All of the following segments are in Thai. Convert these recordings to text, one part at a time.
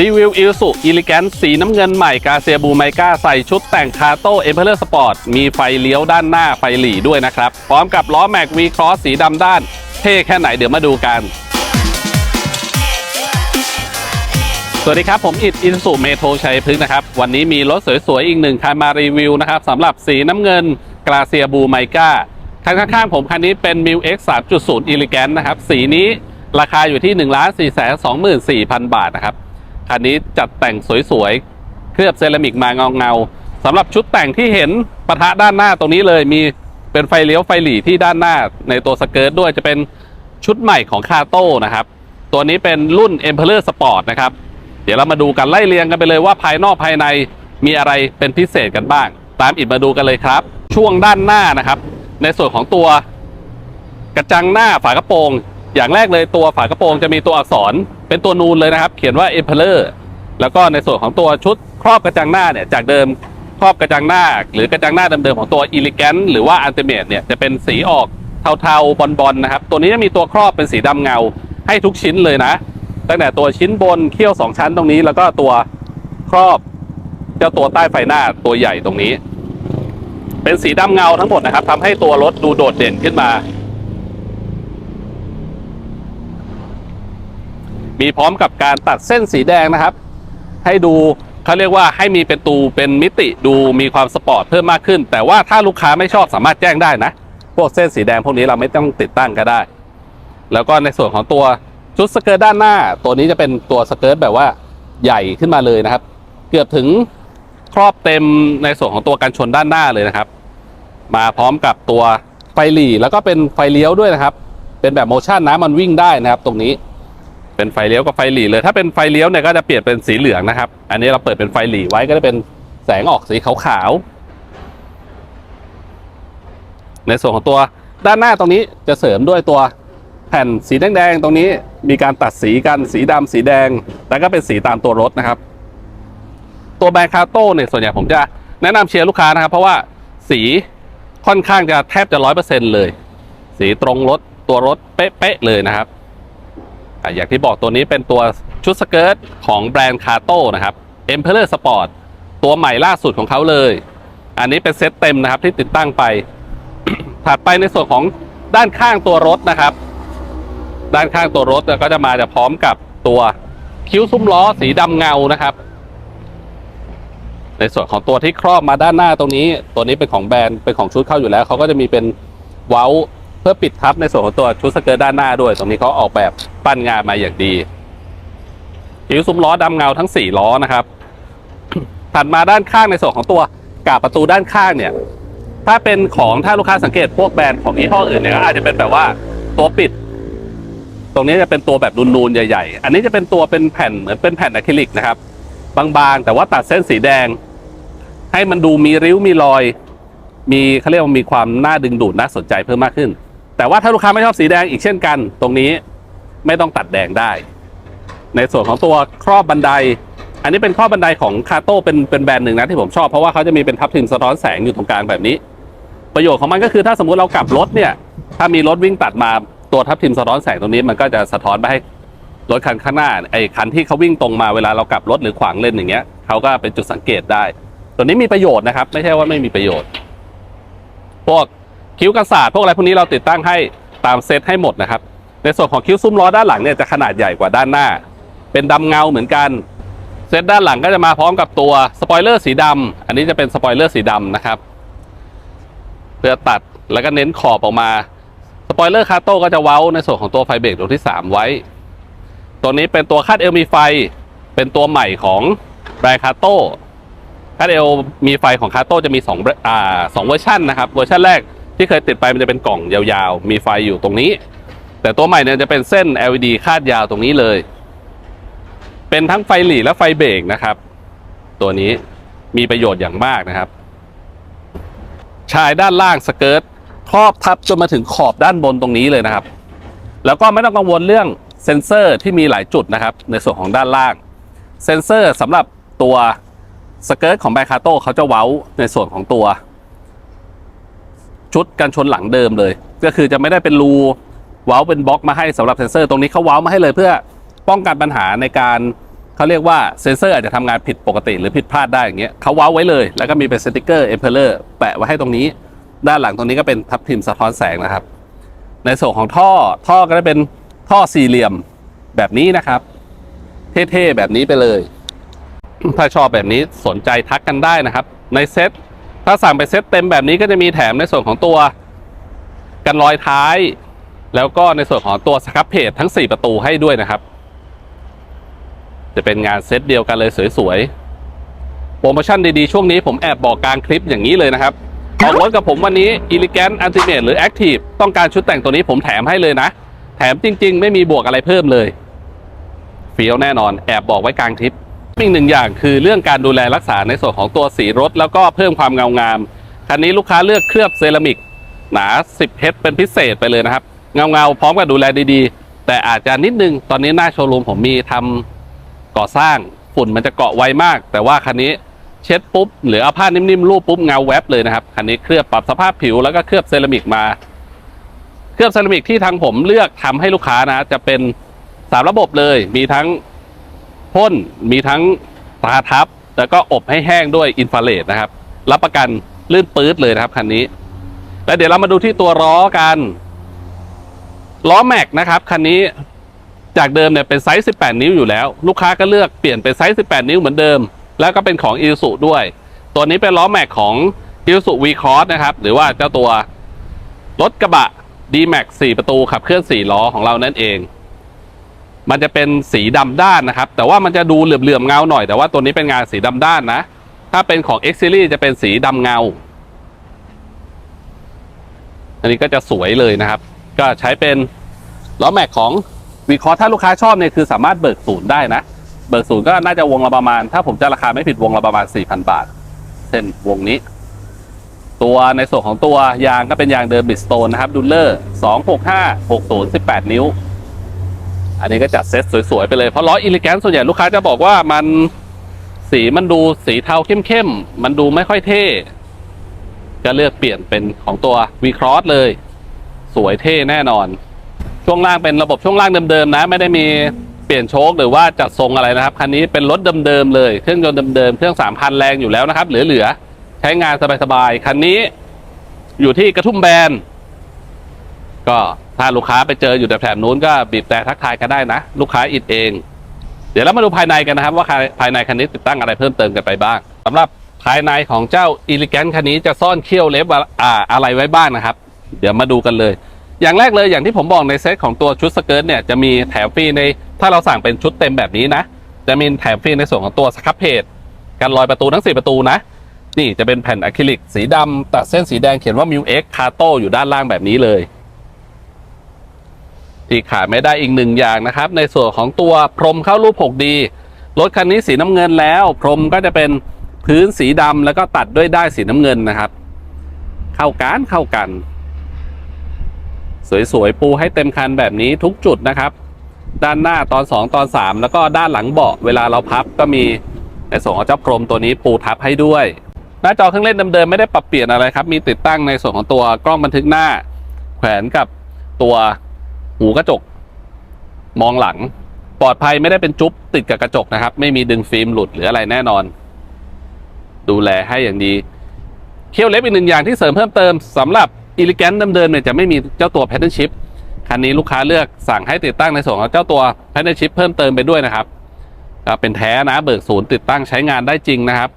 รีวิวอิลสุอิลิแกนสีน้ำเงินใหม่กาเซียบูไมกาใส่ชุดแต่งคาโต้เอเ r อร์สปอร์ตมีไฟเลี้ยวด้านหน้าไฟหลีด้วยนะครับ พร้อมกับล้อแม็กวีครอสสีดำด้าน เท่แค่ไหนเดี๋ยวมาดูกัน สวัสดีครับ ผมอิดอินสุเมโทชัยพฤกษ์นะครับ วันนี้มีรถสวยๆ อีกหนึ่งคันมารีวิวนะครับสำหรับสีน้ำเงินกาเซียบูไมกาคันข้างๆผมคันนี้เป็น m ิ X 3.0 e l e g a n t นะครับสีนี้ราคาอยู่ที่1 4 2 4 0 0 0บาทนะครับ คันนี้จัดแต่งสวยๆ เคลือบเซรามิกมาเงาๆสำหรับชุดแต่งที่เห็นปะทะด้านหน้าตรงนี้เลยมีเป็นไฟเลี้ยวไฟหลีที่ด้านหน้าในตัวสเกิร์ตด้วยจะเป็นชุดใหม่ของคาโต้นะครับ ตัวนี้เป็นรุ่น Emperor Sport นะครับ เดี๋ยวเรามาดูกันไล่เรียงกันไปเลยว่าภายนอกภายในมีอะไรเป็นพิเศษกันบ้าง ตามอิดมาดูกันเลยครับ ช่วงด้านหน้านะครับ ในส่วนของตัวกระจังหน้าฝากระโปรง อย่างแรกเลยตัวฝากระโปรงจะมีตัวอักษรเป็นตัวนูนเลยนะครับ เขียนว่า Emperor แล้วก็ในส่วนของตัวชุดครอบกระจังหน้าเนี่ยจากเดิมครอบกระจังหน้า หรือกระจังหน้าเดิมๆของตัว Elegant หรือว่า Ultimate เนี่ยจะเป็นสีออกเทาๆบอลๆนะครับ ตัวนี้จะมีตัวครอบเป็นสีดำเงาให้ทุกชิ้นเลยนะ ตั้งแต่ตัวชิ้นบนเขี้ยวสองชั้นตรงนี้ แล้วก็ตัวครอบเจ้าตัวใต้ไฟหน้าตัวใหญ่ตรงนี้ เป็นสีดำเงาทั้งหมดนะครับทำให้ตัวรถดูโดดเด่นขึ้นมา มีพร้อมกับการตัดเส้นสีแดงนะครับ ให้ดูเขาเรียกว่าให้มีเป็นตูเป็นมิติดูมีความสปอร์ตเพิ่มมากขึ้น แต่ว่าถ้าลูกค้าไม่ชอบสามารถแจ้งได้นะ พวกเส้นสีแดงพวกนี้เราไม่ต้องติดตั้งก็ได้ แล้วก็ในส่วนของตัวชุดสเกิร์ตด้านหน้า ตัวนี้จะเป็นตัวสเกิร์ตแบบว่าใหญ่ขึ้นมาเลยนะครับ เกือบถึงครอบเต็มในส่วนของตัวกันชนด้านหน้าเลยนะครับ มาพร้อมกับตัวไฟหลีแล้วก็เป็นไฟเลี้ยวด้วยนะครับ เป็นแบบโมชั่นนะมันวิ่งได้นะครับ ตรงนี้ เป็นไฟเลี้ยวกับไฟหลีเลย ถ้าเป็นไฟเลี้ยวเนี่ยก็จะเปลี่ยนเป็นสีเหลืองนะครับ อันนี้เราเปิดเป็นไฟหลีไว้ก็จะเป็นแสงออกสีขาวๆในส่วนของตัวด้านหน้าตรงนี้จะเสริมด้วยตัวแผ่นสีแดงๆตรงนี้มีการตัดสีกันสีดำสีแดง แล้วก็เป็นสีตามตัวรถนะครับ ตัวแบรนด์คาโต้เนี่ยส่วนใหญ่ผมจะแนะนำเชียร์ลูกค้านะครับ เพราะว่าสีค่อนข้างจะแทบจะร้อยเปอร์เซ็นเลย สีตรงรถตัวรถเป๊ะๆเลยนะครับ อย่างที่บอกตัวนี้เป็นตัวชุดสเกิร์ตของแบรนด์คาโต้นะครับ Emperor Sport ตัวใหม่ล่าสุดของเขาเลย อันนี้เป็นเซตเต็มนะครับที่ติดตั้งไป ถัดไปในส่วนของด้านข้างตัวรถนะครับ ด้านข้างตัวรถก็จะมาจะพร้อมกับตัวคิ้วซุ้มล้อสีดำเงานะครับ ในส่วนของตัวที่ครอบมาด้านหน้าตรงนี้ ตัวนี้เป็นของแบรนด์เป็นของชุดเข้าอยู่แล้วเขาก็จะมีเป็นเว้าเพื่อปิดทับในส่วนของตัวชุดสเกิร์ตด้านหน้าด้วย ตรงนี้เขาออกแบบ ปั้นงานมาอย่างดีคิ้วซุ้มล้อดำเงาทั้งสี่ล้อนะครับ ถัดมาด้านข้างในส่วนของตัวกาบประตูด้านข้างเนี่ย ถ้าเป็นของถ้าลูกค้าสังเกตพวกแบรนด์ของยี่ห้ออื่นเนี่ยก็อาจจะเป็นแบบว่าตัวปิด ตรงนี้จะเป็นตัวแบบนูนๆใหญ่ ๆ อันนี้จะเป็นตัวเป็นแผ่นเหมือนเป็นแผ่นอะคริลิกนะครับ บางๆ แต่ว่าตัดเส้นสีแดง ให้มันดูมีริ้วมีรอย มีเขาเรียกว่ามีความน่าดึงดูดน่าสนใจเพิ่มมากขึ้น แต่ว่าถ้าลูกค้าไม่ชอบสีแดงอีกเช่นกัน ตรงนี้ ไม่ต้องตัดแดงได้ ในส่วนของตัวครอบบันได อันนี้เป็นครอบบันไดของคาโต้เป็นเป็นแบรนด์หนึ่งนะที่ผมชอบเพราะว่าเขาจะมีเป็นทับทิมสะท้อนแสงอยู่ตรงกลางแบบนี้ ประโยชน์ของมันก็คือถ้าสมมติเรากลับรถเนี่ย ถ้ามีรถวิ่งตัดมาตัวทับทิมสะท้อนแสงตรงนี้มันก็จะสะท้อนไปให้รถคันข้างหน้าไอ้คันที่เขาวิ่งตรงมาเวลาเรากลับรถหรือขวางเลนอย่างเงี้ยเขาก็เป็นจุดสังเกตได้ ตัวนี้มีประโยชน์นะครับ ไม่ใช่ว่าไม่มีประโยชน์ พวกคิ้วกันศาสตร์พวกอะไรพวกนี้เราติดตั้งให้ตามเซตให้หมดนะครับ ในส่วนของคิ้วซุ้มล้อด้านหลังเนี่ยจะขนาดใหญ่กว่าด้านหน้า เป็นดำเงาเหมือนกัน เซตด้านหลังก็จะมาพร้อมกับตัวสปอยเลอร์สีดำอันนี้จะเป็นสปอยเลอร์สีดำนะครับ เพื่อตัดแล้วก็เน้นขอบออกมาสปอยเลอร์คาโต้ก็จะเว้าในส่วนของตัวไฟเบรกดวงที่ 3 ไว้ ตัวนี้เป็นตัวคาดเอลมีไฟ เป็นตัวใหม่ของแบรนด์คาโต้คาดเอลมีไฟของคาโต้จะมี2อ่าสองเวอร์ชันนะครับ เวอร์ชันแรกที่เคยติดไปมันจะเป็นกล่องยาวๆ มีไฟอยู่ตรงนี้ แต่ตัวใหม่เนี่ยจะเป็นเส้น LED คาดยาวตรงนี้เลย เป็นทั้งไฟหลีและไฟเบรกนะครับ ตัวนี้มีประโยชน์อย่างมากนะครับ ชายด้านล่างสเกิร์ตครอบทับจนมาถึงขอบด้านบนตรงนี้เลยนะครับ แล้วก็ไม่ต้องกังวลเรื่องเซ็นเซอร์ที่มีหลายจุดนะครับ ในส่วนของด้านล่าง เซ็นเซอร์สำหรับตัวสเกิร์ตของแบคาโต้เขาจะเว้าในส่วนของตัว ชุดกันชนหลังเดิมเลย ก็คือจะไม่ได้เป็นรู เว้าเป็นบล็อกมาให้สำหรับเซ็นเซอร์ตรงนี้เขาเว้ามาให้เลยเพื่อป้องกันปัญหาในการเขาเรียกว่าเซนเซอร์อาจจะทำงานผิดปกติหรือผิดพลาดได้อย่างเงี้ยเขาเว้าไว้เลย แล้วก็มีเป็นสติกเกอร์เอ p เพลเลอร์แปะไว้ให้ตรงนี้ ด้านหลังตรงนี้ก็เป็นทับทิมสะท้อนแสงนะครับ ในส่วนของท่อท่อก็จะเป็นท่อสี่เหลี่ยมแบบนี้นะครับ เท่ๆแบบนี้ไปเลย ถ้าชอบแบบนี้สนใจทักกันได้นะครับ ในเซ็ตถ้าสั่งไปเซ็ตเต็มแบบนี้ก็จะมีแถมในส่วนของตัว กันรอยท้าย แล้วก็ในส่วนของตัวสครับเพจทั้ง 4 ประตูให้ด้วยนะครับ จะเป็นงานเซตเดียวกันเลยสวยๆ โปรโมชั่นดีๆ ช่วงนี้ผมแอบบอกกลางคลิปอย่างนี้เลยนะครับออกรถกับผมวันนี้ Elegant Ultimate หรือ Active ต้องการชุดแต่งตัวนี้ผมแถมให้เลยนะ แถมจริง ๆ ไม่มีบวกอะไรเพิ่มเลยเฟี้ยวแน่นอนแอบบอกไว้กลางคลิปอีกหนึ่งอย่างคือเรื่องการดูแลรักษาในส่วนของตัวสีรถ แล้วก็เพิ่มความเงางามคันนี้ลูกค้าเลือกเคลือบเซรามิกหนา 10 เฮดเป็นพิเศษไปเลยนะครับ เงาเงาๆพร้อมกับดูแลดีๆ แต่อาจจะนิดนึงตอนนี้หน้าโชว์รูมผมมีทำก่อสร้างฝุ่นมันจะเกาะไวมาก แต่ว่าคันนี้เช็ดปุ๊บหรือเอาผ้านิ่มๆรูปปุ๊บเงาแวบเลยนะครับคันนี้เคลือบปรับสภาพผิวแล้วก็เคลือบเซรามิกมา เคลือบเซรามิกที่ทางผมเลือกทำให้ลูกค้านะ จะเป็นสามระบบเลย มีทั้งพ่นมีทั้งตาทับ แล้วก็อบให้แห้งด้วยอินฟราเรดนะครับ รับประกันลื่นปื๊ดเลยนะครับคันนี้ แล้วเดี๋ยวเรามาดูที่ตัวล้อกัน ล้อแม็กนะครับคันนี้จากเดิมเนี่ยเป็นไซส์ 18 นิ้วอยู่แล้ว ลูกค้าก็เลือกเปลี่ยนเป็นไซส์ 18 นิ้วเหมือนเดิม แล้วก็เป็นของ i s u ด้วย ตัวนี้เป็นล้อแม็กของ i s u v c r o s s นะครับหรือว่าเจ้าตัวรถกระบะ D-Max 4 ประตูขับเคลื่อน 4 ล้อของเรานั่นเอง มันจะเป็นสีดำด้านนะครับ แต่ว่ามันจะดูเหลื่อมๆเงาหน่อย แต่ว่าตัวนี้เป็นงานสีดำด้านนะ ถ้าเป็นของ X Series จะเป็นสีดำเงา อันนี้ก็จะสวยเลยนะครับ ก็ใช้เป็นล้อแม็กของวีคอร์ถ้าลูกค้าชอบเนี่ยคือสามารถเบิกศูนย์ได้นะ เบิกศูนย์ก็น่าจะวงละประมาณ ถ้าผมจะราคาไม่ผิดวงละประมาณ 4,000 บาทเส้นวงนี้ ตัวในส่วนของตัวยางก็เป็นยางเดิมบิสโตนนะครับดูลเลอร์265 60 18 นิ้ว อันนี้ก็จัดเซ็ตสวยๆ ไปเลย เพราะล้ออิลิแกนส่วนใหญ่ลูกค้าจะบอกว่ามันสีมันดูสีเทาเข้มๆ มันดูไม่ค่อยเท่ ก็เลือกเปลี่ยนเป็นของตัว V Cross เลย สวยเท่แน่นอน ช่วงล่างเป็นระบบช่วงล่างเดิมๆนะ ไม่ได้มีเปลี่ยนโชคหรือว่าจัดทรงอะไรนะครับ คันนี้เป็นรถเดิมๆเลย เครื่องยนต์เดิมๆ เครื่อง3,000แรงอยู่แล้วนะครับ เหลือๆ ใช้งานสบายๆ คันนี้อยู่ที่กระทุ่มแบน ก็ถ้าลูกค้าไปเจออยู่แถบนู้นก็บีบแต่ทักทายกันได้นะ ลูกค้าอิดเอง เดี๋ยวเรามาดูภายในกันนะครับ ว่าภายในคันนี้ติดตั้งอะไรเพิ่มเติมกันไปบ้างสำหรับภายในของเจ้า e l e g a n t คันนี้จะซ่อนเขี้ยวเล็บออะไรไว้บ้างนะครับ เดี๋ยวมาดูกันเลย อย่างแรกเลยอย่างที่ผมบอกในเซตของตัวชุดสเกิร์ตเนี่ยจะมีแถมฟรีในถ้าเราสั่งเป็นชุดเต็มแบบนี้นะ จะมีแถมฟรีในส่วนของตัวสครับเพจกันรอยประตูทั้ง 4 ประตูนะ นี่จะเป็นแผ่นอะคริลิกสีดำตัดเส้นสีแดงเขียนว่า m ิ X c a t o อยู่ด้านล่างแบบนี้เลยที่ขาดไม่ได้อีกหนึ่งอย่างนะครับ ในส่วนของตัวพรมเข้ารูป 6D รถคันนี้สีน้ำเงินแล้ว พรมก็จะเป็นพื้นสีดำแล้วก็ตัดด้วยด้ายสีน้ำเงินนะครับ เข้ากันเข้ากัน สวยๆ ปูให้เต็มคันแบบนี้ทุกจุดนะครับ ด้านหน้าตอน 2 ตอน 3 แล้วก็ด้านหลังเบาะเวลาเราพับก็มีในส่วนของเจ้าพรมตัวนี้ปูทับให้ด้วย หน้าจอเครื่องเล่นเดิมๆไม่ได้ปรับเปลี่ยนอะไรครับ มีติดตั้งในส่วนของตัวกล้องบันทึกหน้า แขวนกับตัวหูกระจก มองหลัง ปลอดภัยไม่ได้เป็นจุ๊บติดกับกระจกนะครับ ไม่มีดึงฟิล์มหลุดหรืออะไรแน่นอน ดูแลให้อย่างดี เคี่ยวเล็บอีกหนึ่งอย่างที่เสริมเพิ่มเติมสำหรับ อิลิแกนเดิมๆเนี่ยจะไม่มีเจ้าตัวแพทเทิร์นชิพคันนี้ลูกค้าเลือกสั่งให้ติดตั้งในส่วนของเจ้าตัวแพทเทิร์นชิพเพิ่มเติมไปด้วยนะครับเป็นแท้นะเบิกศูนย์ติดตั้งใช้งานได้จริงนะครับ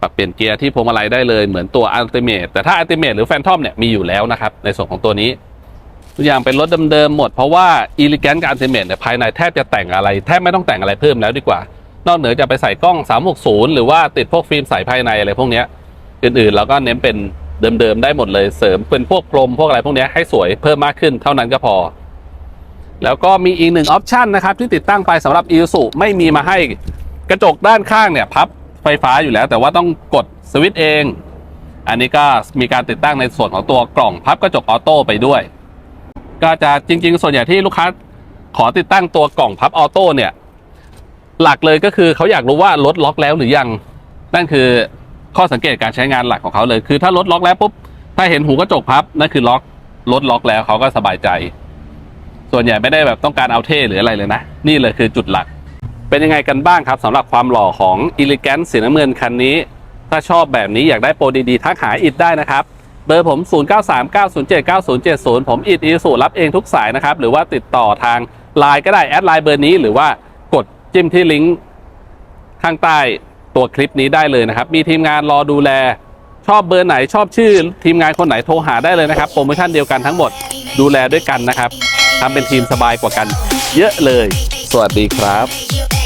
ปรับเปลี่ยนเกียร์ที่พวงมาลัยได้เลยเหมือนตัวอัลติเม e แต่ถ้าอัลติเม e หรือแฟนทอมเนี่ยมีอยู่แล้วนะครับในส่วนของตัวนี้ทุกอย่างเป็นรถเดิมๆหมดเพราะว่าอีลิแกนกับอัลติเม e เนี่ยภายในแทบจะแต่งอะไรแทบไม่ต้องแต่งอะไรเพิ่มแล้วดีกว่า นอกเหนือจะไปใส่กล้อง 360 หรือว่าติดพวกฟิล์มใสภายในอะไรพวกนี้อื่นๆเราก็เน้นเป็น เดิมๆได้หมดเลยเสริมเป็นพวกพรมพวกอะไรพวกนี้ให้สวยเพิ่มมากขึ้นเท่านั้นก็พอ แล้วก็มีอีกหนึ่งออปชันนะครับที่ติดตั้งไปสำหรับ i s u ไม่มีมาให้กระจกด้านข้างเนี่ยพับไฟฟ้าอยู่แล้ว แต่ว่าต้องกดสวิตช์เอง อันนี้ก็มีการติดตั้งในส่วนของตัวกล่องพับกระจกออโต้ไปด้วย ก็จะจริง ๆ ส่วนใหญ่ที่ลูกค้าขอติดตั้งตัวกล่องพับออโต้เนี่ยหลักเลยก็คือเขาอยากรู้ว่า รถล็อกแล้วหรือยัง นั่นคือ ข้อสังเกตการใช้งานหลักของเขาเลย คือถ้ารถล็อกแล้วปุ๊บ ถ้าเห็นหูกระจกพับนั่นคือล็อกรถล็อกแล้วเขาก็สบายใจ ส่วนใหญ่ไม่ได้แบบต้องการเอาเท่หรืออะไรเลยนะ นี่เลยคือจุดหลัก เป็นยังไงกันบ้างครับสำหรับความหล่อของ e l e g a n t สีน้ำเงินคันนี้ ถ้าชอบแบบนี้อยากได้โปรดีๆทักหาอิดได้นะครับเบอร์ผม 0939079070 ผมอิดอีสูรับเองทุกสายนะครับ หรือว่าติดต่อทาง Line ก็ได้แอดไลน์เบอร์นี้ หรือว่ากดจิ้มที่ลิงก์ข้างใต้ ตัวคลิปนี้ได้เลยนะครับ มีทีมงานรอดูแล ชอบเบอร์ไหนชอบชื่อ ทีมงานคนไหนโทรหาได้เลยนะครับ โปรโมชั่นเดียวกันทั้งหมดดูแลด้วยกันนะครับทำเป็นทีมสบายกว่ากัน เยอะเลย สวัสดีครับ